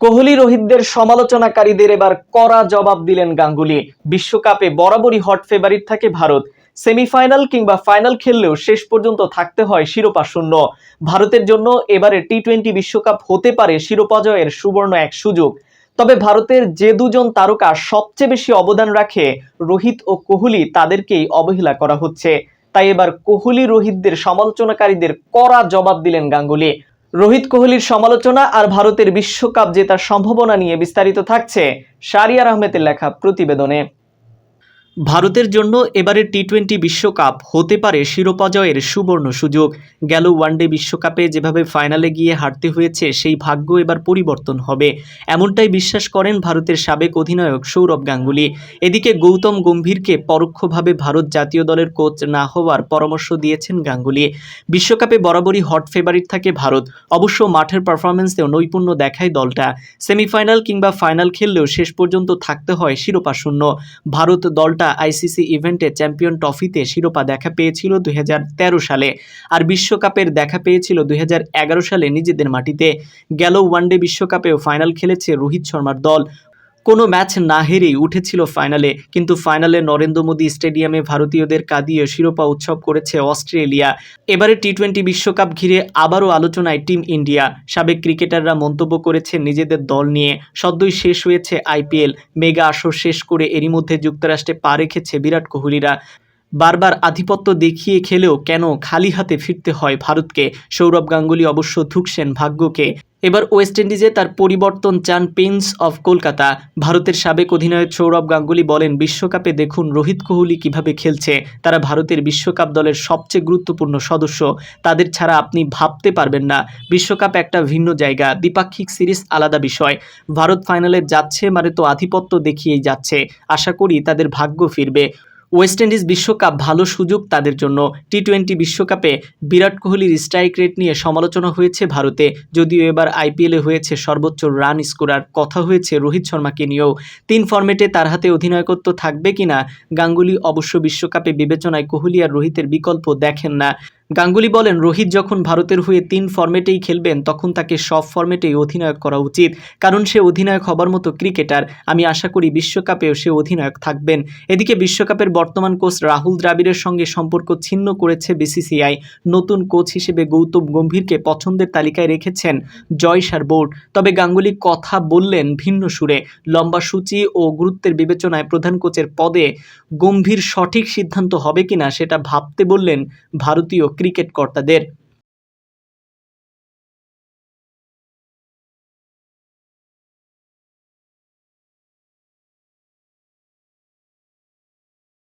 কোহলি রোহিতদের সমালোচনাকারীদের এবার কড়া জবাব দিলেন গাঙ্গুলি। বিশ্বকাপে বরাবরই হট ফেভারিট থাকে ভারত। সেমিফাইনাল কিংবা ফাইনাল খেললেও শেষ পর্যন্ত থাকতে হয় শিরোপা শূন্য। ভারতের জন্য এবারে টি টোয়েন্টি বিশ্বকাপ হতে পারে শিরোপা জয়ের সুবর্ণ এক সুযোগ। তবে ভারতের যে দুজন তারকা সবচেয়ে বেশি অবদান রাখে রোহিত ও কোহলি তাদেরকেই অবহেলা করা হচ্ছে। তাই এবার কোহলি রোহিতদের সমালোচনাকারীদের কড়া জবাব দিলেন গাঙ্গুলি। রোহিত কোহলির সমালোচনা আর ভারতের বিশ্বকাপ জেতার সম্ভাবনা নিয়ে বিস্তারিত থাকছে শারিয়ার আহমেদের লেখা প্রতিবেদনে। ভারতের জন্য এবারের টি টোয়েন্টি বিশ্বকাপ হতে পারে শিরোপা জয়ের সুবর্ণ সুযোগ। গেল ওয়ানডে বিশ্বকাপে যেভাবে ফাইনালে গিয়ে হারতে হয়েছে, সেই ভাগ্য এবার পরিবর্তন হবে। এমনটাই বিশ্বাস করেন ভারতের সাবেক অধিনায়ক সৌরভ গাঙ্গুলি। এদিকে গৌতম গম্ভীরকে পরোক্ষভাবে ভারত জাতীয় দলের কোচ না হওয়ার পরামর্শ দিয়েছেন গাঙ্গুলি। বিশ্বকাপে বরাবরই হট ফেভারিট থাকে ভারত। অবশ্য মাঠের পারফরমেন্সেও নৈপুণ্য দেখায় দলটা। সেমিফাইনাল কিংবা ফাইনাল খেললেও শেষ পর্যন্ত থাকতে হয় শিরোপা শূন্য। ভারত দলটা আইসিসি ইভেন্টে চ্যাম্পিয়ন ট্রফিতে শিরোপা দেখা পেয়েছিল দুই হাজার তেরো সালে। আর বিশ্বকাপের দেখা পেয়েছিল দুই হাজার এগারো সালে নিজেদের মাটিতে। গেল ওয়ানডে বিশ্বকাপেও ফাইনাল খেলেছে রোহিত শর্মার দল। কোনো ম্যাচ না হেরেই উঠেছিল ফাইনালে, কিন্তু ফাইনালে নরেন্দ্র মোদী স্টেডিয়ামে ভারতীয়দের কাঁদিয়ে শিরোপা উৎসব করেছে অস্ট্রেলিয়া। এবারে টি টোয়েন্টি বিশ্বকাপ ঘিরে আবারও আলোচনায় টিম ইন্ডিয়া। সাবেক ক্রিকেটাররা মন্তব্য করেছে নিজেদের দল নিয়ে। সদ্যই শেষ হয়েছে আইপিএল মেগা আসর শেষ করে এরই মধ্যে যুক্তরাষ্ট্রে পা রেখেছে বিরাট কোহলিরা। বারবার আধিপত্য দেখিয়ে খেলেও কেন খালি হাতে ফিরতে হয় ভারতকে? সৌরভ গাঙ্গুলি অবশ্য ধুকছেন ভাগ্যকে। এবার ওয়েস্ট ইন্ডিজে তার পরিবর্তন চান পেন্স অফ কলকাতা। ভারতের সাবেক অধিনায়ক সৌরভ গাঙ্গুলি বলেন, বিশ্বকাপে দেখুন রোহিত কোহলি কীভাবে খেলছে। তারা ভারতের বিশ্বকাপ দলের সবচেয়ে গুরুত্বপূর্ণ সদস্য। তাদের ছাড়া আপনি ভাবতে পারবেন না। বিশ্বকাপ একটা ভিন্ন জায়গা, দ্বিপাক্ষিক সিরিজ আলাদা বিষয়। ভারত ফাইনালে যাচ্ছে মানে তো আধিপত্য দেখিয়েই যাচ্ছে। আশা করি তাদের ভাগ্য ফিরবে। ওয়েস্ট ইন্ডিজ বিশ্বকাপ ভালো সুযোগ তাদের জন্য। টি টোয়েন্টি বিশ্বকাপে বিরাট কোহলির স্ট্রাইক রেট নিয়ে সমালোচনা হয়েছে ভারতে। যদিও এবার আইপিএলে হয়েছে সর্বোচ্চ রান স্কোরার কথা হয়েছে রোহিত শর্মাকে নিয়েও। তিন ফর্মেটে তার হাতে অধিনায়কত্ব থাকবে কিনা, গাঙ্গুলি অবশ্য বিশ্বকাপে বিবেচনায় কোহলি আর রোহিতের বিকল্প দেখেন না। গাঙ্গুলি বলেন, রোহিত যখন ভারতের হয়ে তিন ফর্মেটেই খেলবেন, তখন তাকে সব ফর্মেটেই অধিনায়ক করা উচিত। কারণ সে অধিনায়ক হবার মতো ক্রিকেটার। আমি আশা করি বিশ্বকাপেও সে অধিনায়ক থাকবেন। এদিকে বিশ্বকাপের বর্তমান কোচ রাহুল দ্রাবিড়ের সঙ্গে সম্পর্ক ছিন্ন করেছে বিসিসিআই। নতুন কোচ হিসেবে গৌতম গম্ভীরকে পছন্দের তালিকায় রেখেছেন জয়সার বোর্ড। তবে গাঙ্গুলি কথা বললেন ভিন্ন সুরে। লম্বা সূচি ও গুরুত্বের বিবেচনায় প্রধান কোচের পদে গম্ভীর সঠিক সিদ্ধান্ত হবে কিনা সেটা ভাবতে বললেন ভারতীয় ক্রিকেট কর্তাদের